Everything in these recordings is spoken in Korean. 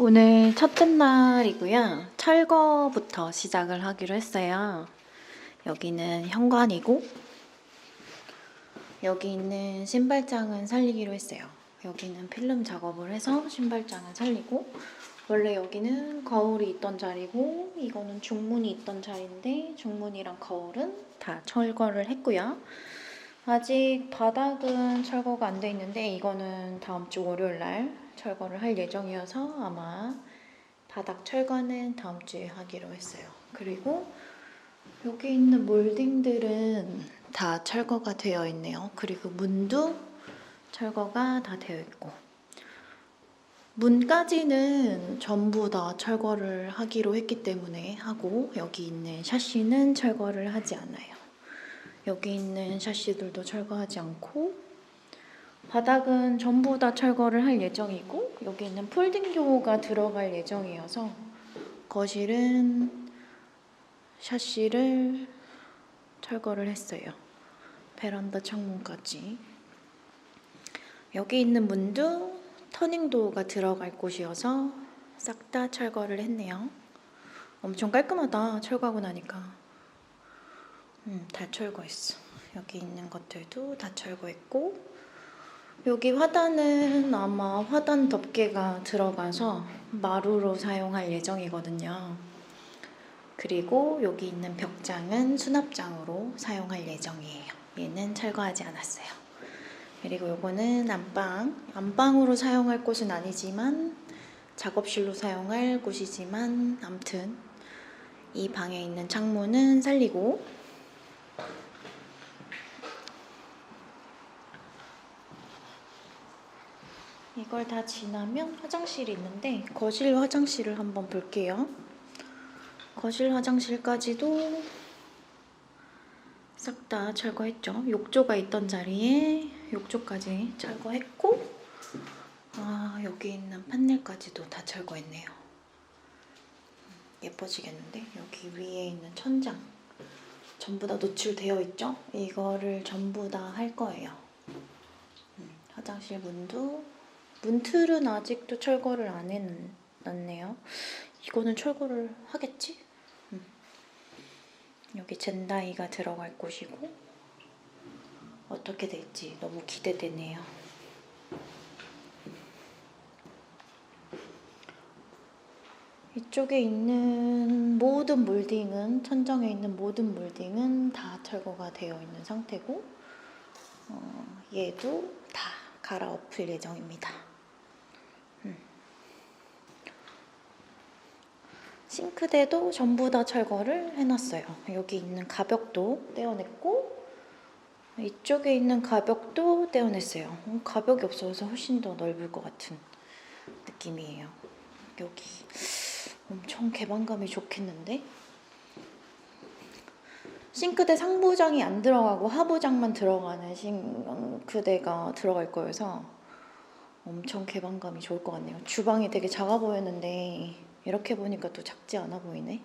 오늘 첫째 날이고요. 철거부터 시작을 하기로 했어요. 여기는 현관이고 여기 있는 신발장은 살리기로 했어요. 여기는 필름 작업을 해서 신발장은 살리고 원래 여기는 거울이 있던 자리고 이거는 중문이 있던 자리인데 중문이랑 거울은 다 철거를 했고요. 아직 바닥은 철거가 안 돼 있는데 이거는 다음 주 월요일 날 철거를 할 예정이어서 아마 바닥 철거는 다음 주에 하기로 했어요. 그리고 여기 있는 몰딩들은 다 철거가 되어 있네요. 그리고 문도 철거가 다 되어 있고 문까지는 전부 다 철거를 하기로 했기 때문에 하고 여기 있는 샤시는 철거를 하지 않아요. 여기 있는 샤시들도 철거하지 않고 바닥은 전부 다 철거를 할 예정이고 여기 있는 폴딩교가 들어갈 예정이어서 거실은 샤시를 철거를 했어요. 베란다 창문까지. 여기 있는 문도 터닝도어가 들어갈 곳이어서 싹 다 철거를 했네요. 엄청 깔끔하다. 철거하고 나니까. 음, 다 철거했어. 여기 있는 것들도 다 철거했고 여기 화단은 아마 화단 덮개가 들어가서 마루로 사용할 예정이거든요. 그리고 여기 있는 벽장은 수납장으로 사용할 예정이에요. 얘는 철거하지 않았어요. 그리고 요거는 안방. 안방으로 사용할 곳은 아니지만 작업실로 사용할 곳이지만 암튼 이 방에 있는 창문은 살리고 이걸 다 지나면 화장실이 있는데 거실 화장실을 한번 볼게요. 거실 화장실까지도 싹 다 철거했죠. 욕조가 있던 자리에 욕조까지 철거했고 아 여기 있는 판넬까지도 다 철거했네요. 음, 예뻐지겠는데 여기 위에 있는 천장 전부 다 노출되어 있죠? 이거를 전부 다 할 거예요. 음, 화장실 문도 문틀은 아직도 철거를 안 해놨네요. 이거는 철거를 하겠지? 음. 여기 젠다이가 들어갈 곳이고 어떻게 될지 너무 기대되네요. 이쪽에 있는 모든 몰딩은 천장에 있는 모든 몰딩은 다 철거가 되어 있는 상태고 어, 얘도 다 갈아엎을 예정입니다. 음. 싱크대도 전부 다 철거를 해놨어요. 여기 있는 가벽도 떼어냈고 이쪽에 있는 가벽도 떼어냈어요. 음, 가벽이 없어서 훨씬 더 넓을 것 같은 느낌이에요. 여기 엄청 개방감이 좋겠는데? 싱크대 상부장이 안 들어가고 하부장만 들어가는 싱크대가 들어갈 거여서 엄청 개방감이 좋을 것 같네요. 주방이 되게 작아 보였는데 이렇게 보니까 또 작지 않아 보이네.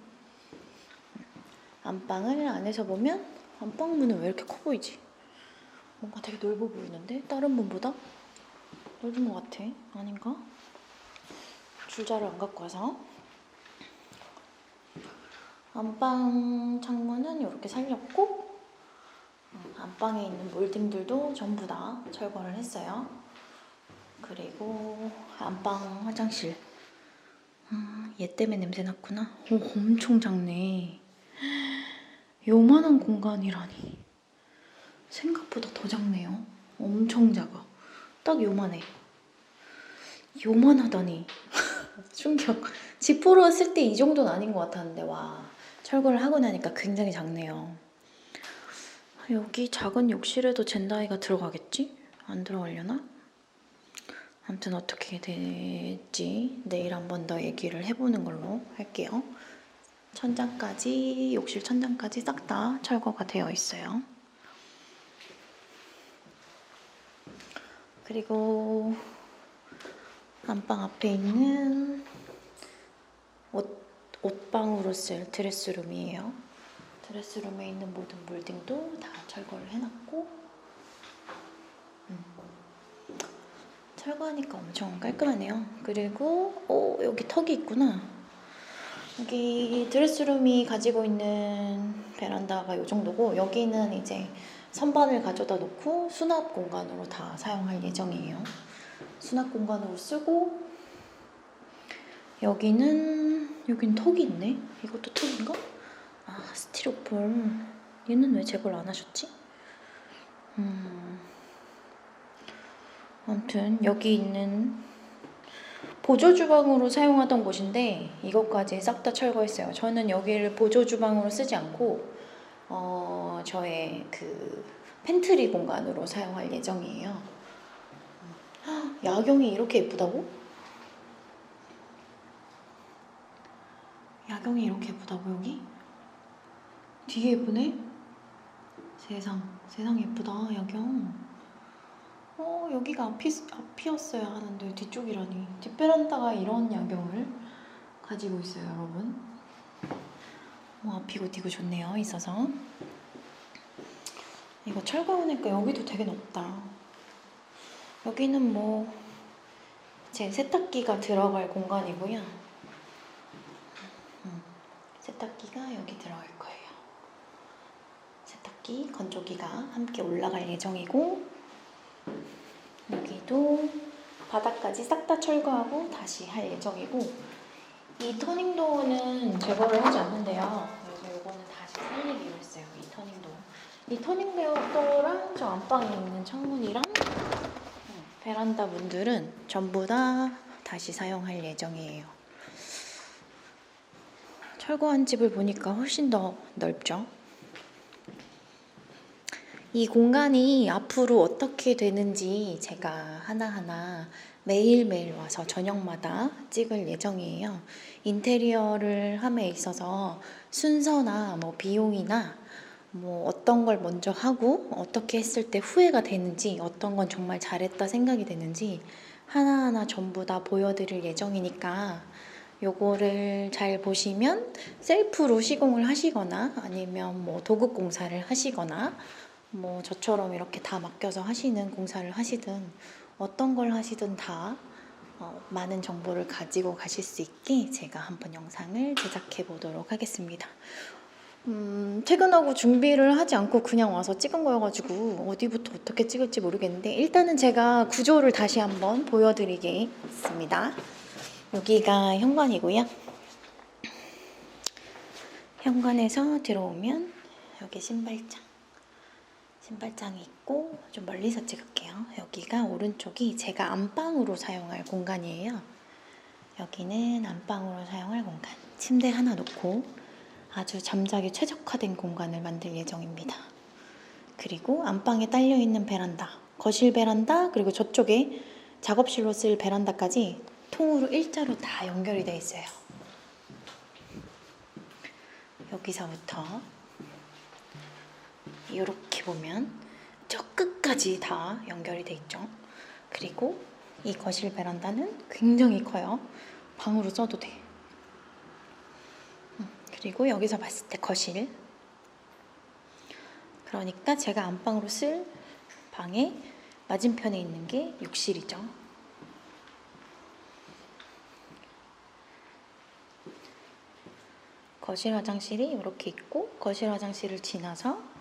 안방을 안에서 보면 안방 문은 왜 이렇게 커 보이지? 뭔가 되게 넓어 보이는데 다른 문보다 넓은 것 같아. 아닌가? 줄자를 안 갖고 와서 안방 창문은 이렇게 살렸고 음, 안방에 있는 몰딩들도 전부 다 철거를 했어요. 그리고 안방 화장실 아, 얘 때문에 냄새 났구나. 오, 엄청 작네. 요만한 공간이라니. 생각보다 더 작네요. 엄청 작아. 딱 요만해. 요만하다니. 충격. 지프로 쓸 때 이 정도는 아닌 것 같았는데, 와. 철거를 하고 나니까 굉장히 작네요. 여기 작은 욕실에도 젠다이가 들어가겠지? 안 들어가려나? 아무튼 어떻게 될지 내일 한 번 더 얘기를 해보는 걸로 할게요. 천장까지, 욕실 천장까지 싹 다 철거가 되어 있어요. 그리고 안방 앞에 있는 옷, 옷방으로 쓸 드레스룸이에요. 드레스룸에 있는 모든 몰딩도 다 철거를 해놨고 철거하니까 엄청 깔끔하네요. 그리고 오 여기 턱이 있구나. 여기 드레스룸이 가지고 있는 베란다가 이 정도고 여기는 이제 선반을 가져다 놓고 수납 공간으로 다 사용할 예정이에요. 수납 공간으로 쓰고 여기는 여긴 턱이 있네. 이것도 턱인가? 아 스티로폴. 얘는 왜 제거를 안 하셨지? 음. 아무튼 여기 있는 보조 주방으로 사용하던 곳인데 이것까지 싹 다 철거했어요. 저는 여기를 보조 주방으로 쓰지 않고 어, 저의 그 팬트리 공간으로 사용할 예정이에요. 헉, 야경이 이렇게 예쁘다고? 야경이 이렇게 예쁘다고 여기? 되게 예쁘네. 세상 세상 예쁘다 야경. 어 여기가 앞이 앞이었어야 하는데 뒤쪽이라니 뒷베란다가 이런 야경을 가지고 있어요 여러분. 뭐 앞이고 뒤고 좋네요 있어서. 이거 철거하니까 여기도 되게 높다. 여기는 뭐 제 세탁기가 들어갈 공간이고요. 음, 세탁기가 여기 들어갈 거예요. 세탁기, 건조기가 함께 올라갈 예정이고 여기도 바닥까지 싹 다 철거하고 다시 할 예정이고 이 터닝도어는 제거를 하지 않는데요. 그래서 이거는 다시 살리기로 했어요. 이 터닝도어. 이 터닝도어랑 저 안방에 있는 창문이랑 음, 베란다 문들은 전부 다 다시 사용할 예정이에요. 철거한 집을 보니까 훨씬 더 넓죠. 이 공간이 앞으로 어떻게 되는지 제가 하나하나 매일매일 와서 저녁마다 찍을 예정이에요. 인테리어를 함에 있어서 순서나 뭐 비용이나 뭐 어떤 걸 먼저 하고 어떻게 했을 때 후회가 되는지 어떤 건 정말 잘했다 생각이 되는지 하나하나 전부 다 보여드릴 예정이니까 요거를 잘 보시면 셀프로 시공을 하시거나 아니면 뭐 도급 공사를 하시거나 뭐 저처럼 이렇게 다 맡겨서 하시는 공사를 하시든 어떤 걸 하시든 다 어, 많은 정보를 가지고 가실 수 있게 제가 한번 영상을 제작해 보도록 하겠습니다. 음, 퇴근하고 준비를 하지 않고 그냥 와서 찍은 거여가지고 어디부터 어떻게 찍을지 모르겠는데 일단은 제가 구조를 다시 한번 보여드리겠습니다. 여기가 현관이고요. 현관에서 들어오면 여기 신발장. 신발장이 있고 좀 멀리서 찍을게요. 여기가 오른쪽이 제가 안방으로 사용할 공간이에요. 여기는 안방으로 사용할 공간. 침대 하나 놓고 아주 잠자기 최적화된 공간을 만들 예정입니다. 그리고 안방에 딸려 있는 베란다, 거실 베란다, 그리고 저쪽에 작업실로 쓸 베란다까지 통으로 일자로 다 연결이 되어 있어요. 여기서부터 이렇게 보면 저 끝까지 다 연결이 돼 있죠. 그리고 이 거실 베란다는 굉장히 커요. 방으로 써도 돼. 음, 그리고 여기서 봤을 때 거실. 그러니까 제가 안방으로 쓸 방에 맞은편에 있는 게 욕실이죠. 거실 화장실이 이렇게 있고 거실 화장실을 지나서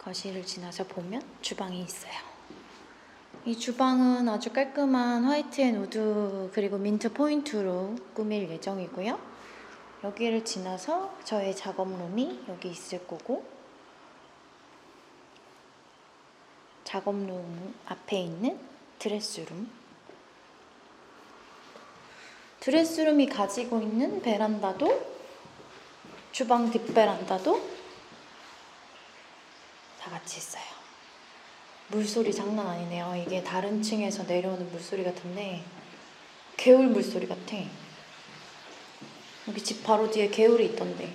거실을 지나서 보면 주방이 있어요. 이 주방은 아주 깔끔한 화이트 앤 우드 그리고 민트 포인트로 꾸밀 예정이고요. 여기를 지나서 저의 작업룸이 여기 있을 거고 작업룸 앞에 있는 드레스룸 드레스룸이 가지고 있는 베란다도 주방 뒷베란다도 다 같이 있어요. 물소리 장난 아니네요. 이게 다른 층에서 내려오는 물소리 같은데 개울 물소리 같아. 여기 집 바로 뒤에 개울이 있던데.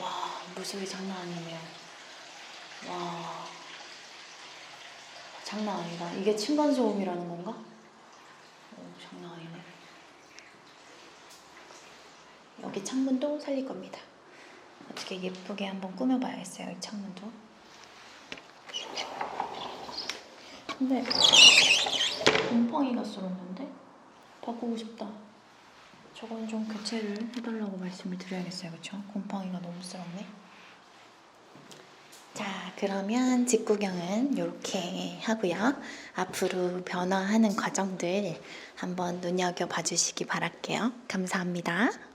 와 물소리 장난 아니네요. 와 장난 아니다. 이게 층간 소음이라는 건가? 오, 장난 아니네. 여기 창문도 살릴 겁니다. 어떻게 예쁘게 한번 꾸며봐야겠어요, 이 창문도. 근데 곰팡이가 쓸었는데 바꾸고 싶다. 저건 좀 교체를 해달라고 말씀을 드려야겠어요. 그쵸? 곰팡이가 너무 쓸었네. 자, 그러면 집 구경은 이렇게 하고요. 앞으로 변화하는 과정들 한번 눈여겨봐 주시기 바랄게요. 감사합니다.